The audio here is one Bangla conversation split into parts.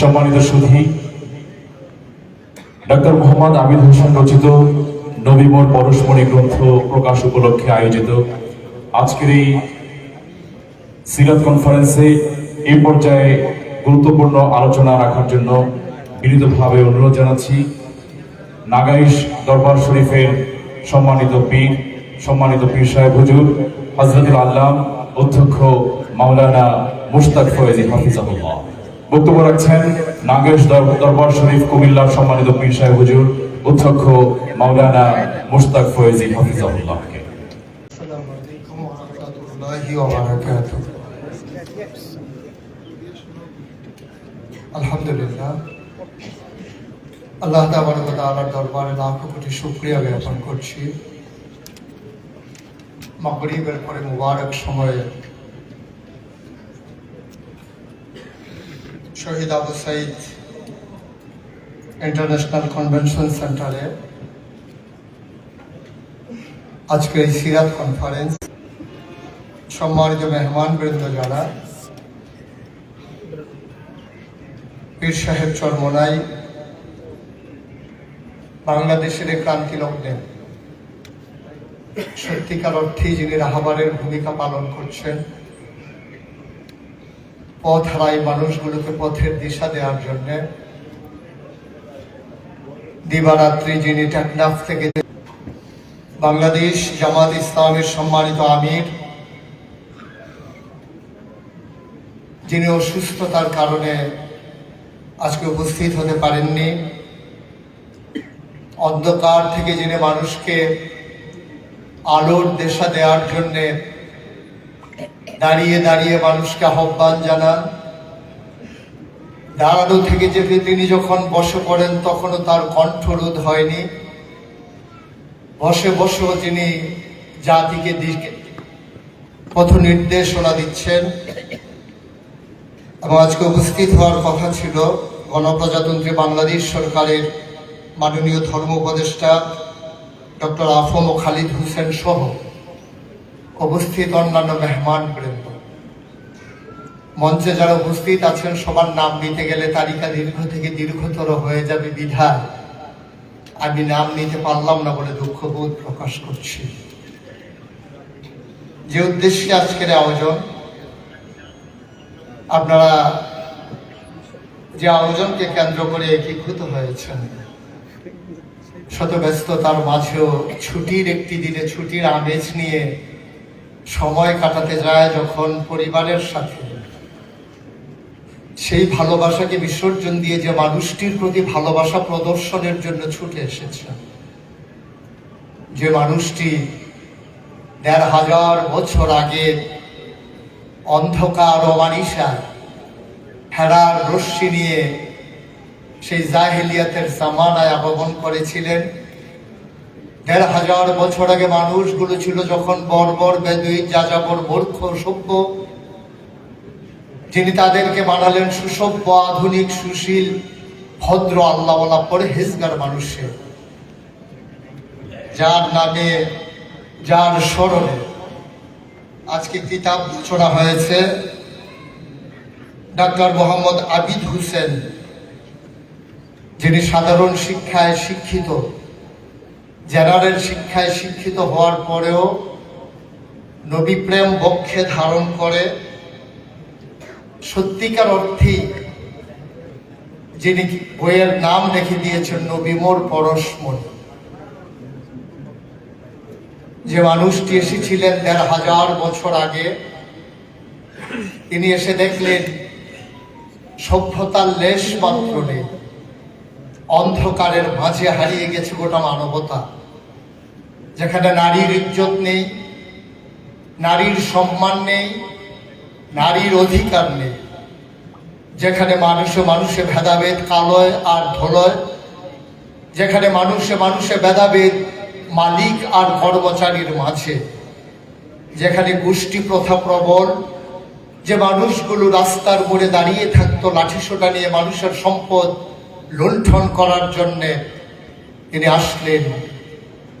সম্মানিত সুধী, ডক্টর মোহাম্মদ আবিদ হোসেন রচিত নবীমর পরশমণি গ্রন্থ প্রকাশ উপলক্ষে আয়োজিত আজকের এই সিরাত কনফারেন্সে এই পর্যায়ে গুরুত্বপূর্ণ আলোচনা রাখার জন্য বিনীতভাবে অনুরোধ জানাচ্ছি। নাগাইশ দরবার শরীফের সম্মানিত পীর সম্মানিত পীর সাহেব হুজুর হজরতুল আল্লাহ অধ্যক্ষ মাওলানা মুশতাক ফয়েজি হাফিজাহুল্লাহ। বক্তব্য রাখছেন নাগেশ দরবার শরীফ কুমিল্লার সম্মানিত পীর সাহেব হুজুর, অধ্যক্ষ মাওলানা মুস্তাক ফয়েজি হাফিজাহুল্লাহকে। আলহামদুলিল্লাহ। আল্লাহ দরবারে লাখো কোটি জ্ঞাপন করছি। পরে মুবারক সময়ে শহীদ আবু সাইদ ইন্টারন্যাশনাল কনভেনশন সেন্টারে আজকে এই সিরাত কনফারেন্স সম্মানিত মেহমান বৃন্দ যারা, পীর সাহেব চরমনাই, বাংলাদেশের ক্রান্তি লগ্নে, সত্যিকার অর্থেই যিনি রাহাবারের ভূমিকা পালন করছেন পথ হারাই মানুষগুলোকে পথের দিশা দেওয়ার জন্য। দিবারাত্রি যিনি টেকনাফ থেকে বাংলাদেশ জামাত ইসলামের সম্মানিত আমির, যিনি অসুস্থতার কারণে আজকে উপস্থিত হতে পারেননি। অন্ধকার থেকে যিনি মানুষকে আলোর দেশা দেওয়ার জন্যে দাঁড়িয়ে দাঁড়িয়ে মানুষকে আহ্বান জানান। দাঁড়ানো থেকে যে তিনি যখন বসে পড়েন, তখনও তার কণ্ঠরোধ হয়নি। বসে বসেও তিনি জাতিকে দিকে পথ নির্দেশনা দিচ্ছেন। এবং আজকে উপস্থিত হওয়ার কথা ছিল, গণপ্রজাতন্ত্রী বাংলাদেশ সরকারের মাননীয় ধর্ম উপদেষ্টা ডক্টর আফম ও খালিদ হোসেন সহ। উপস্থিত অন্যান্য মেহমান বৃন্দ মঞ্চে যারা উপস্থিত আছেন, সবার নাম নিতে গেলে তালিকা দীর্ঘ থেকে দীর্ঘতর হয়ে যাবে বিধায়। আমি নাম নিতে পারলাম না বলে দুঃখবোধ প্রকাশ করছি। যে উদ্দেশ্যে আজকের আয়োজন, আপনারা যে আয়োজনকে কেন্দ্র করে একীভূত হয়েছেন শত ব্যস্ততার মাঝেও ছুটির একটি দিনে ছুটির আমেজ নিয়ে সময় কাটাতে যায় যখন পরিবারের সাথে। সেই ভালোবাসাকে বিসর্জন দিয়ে যে মানুষটির প্রতি ভালোবাসা প্রদর্শনের জন্য ছুটে এসেছে। যে মানুষটি দেড় হাজার বছর আগে অন্ধকার ও মানিসায় হেরার রশ্মি নিয়ে সেই জাহেলিয়াতের জামানায় আগমন করেছিলেন। দেড় হাজার বছর আগে মানুষগুলো ছিল যখন বর্বর বেদুই যাযাবর মূর্খ সভ্য, যিনি তাদেরকে বানালেন সুসভ্য, আধুনিক, সুশীল, ভদ্র, আল্লাহওয়ালা, পরহেজগার মানুষের যার নামে, যার স্মরণে আজকে কিতাব রচনা হয়েছে ডাক্তার মোহাম্মদ আবিদ হোসেন, যিনি সাধারণ শিক্ষায় শিক্ষিত। জেনারেল শিক্ষায় শিক্ষিত হওয়ার পরেও নবীপ্রেম বক্ষে ধারণ করে। সত্যিকার অর্থে যিনি বইয়ের নাম রেখে দিয়েছেন নবীমোর পরশমণি। যে মানুষটি এসেছিলেন দেড় হাজার বছর আগে, তিনি এসে দেখলেন, সভ্যতার লেশ মাত্র নেই। অন্ধকারের মাঝে হারিয়ে গেছে গোটা মানবতা। যেখানে নারীর ইজ্জত নেই, নারীর সম্মান নেই, নারীর অধিকার নেই, যেখানে মানুষে মানুষে ভেদাভেদ কালয় আর ধলয়, যেখানে মানুষে মানুষে ভেদাভেদ মালিক আর কর্মচারীর মাঝে, যেখানে গোষ্ঠী প্রথা প্রবল, যে মানুষগুলো রাস্তার মোড়ে দাঁড়িয়ে থাকতো লাঠিসোটা নিয়ে মানুষের সম্পদ লুণ্ঠন করার জন্যে তিনি আসলেন।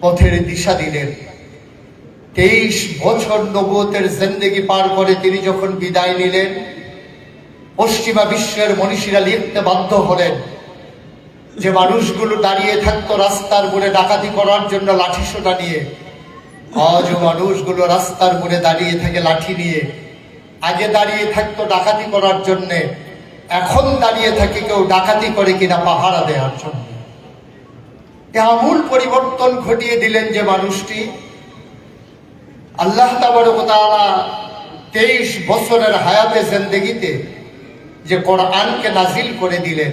পথের দিশা দিলেন। তেইশ বছর নবতের জিন্দেগি পার করে তিনি যখন বিদায় নিলেন, পশ্চিমা বিশ্বের মনীষীরা লিখতে বাধ্য হলেন যে মানুষগুলো দাঁড়িয়ে থাকতো রাস্তার মোড়ে ডাকাতি করার জন্য লাঠি সোটা নিয়ে। আজও মানুষগুলো রাস্তার মোড়ে দাঁড়িয়ে থাকে লাঠি নিয়ে। আগে দাঁড়িয়ে থাকতো ডাকাতি করার জন্যে, এখন দাঁড়িয়ে থাকে কেউ ডাকাতি করে কিনা পাহারা দেওয়ার জন্য। আমূল পরিবর্তন ঘটিয়ে দিলেন যে মানুষটি? আল্লাহ তালা তেইশ বছরের হায়াতে জিন্দগিতে যে কোরআনকে নাজিল করে দিলেন।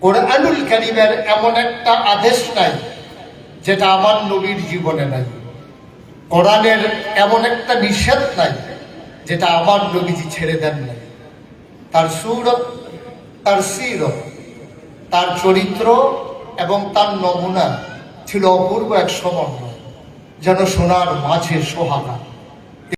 কোরআনুল করিমের এমন একটা আদেশ নাই, যেটা আমার নবীর জীবনে নাই। কোরআনের এমন একটা নিষেধ নাই, যেটা আমার নবীজি ছেড়ে দেন নাই। তার সুরত, তার সিরত, তার চরিত্র এবং তার নমুনা ছিল অপূর্ব এক সমন্বয় যেন সোনার মাঝে সোহাগা।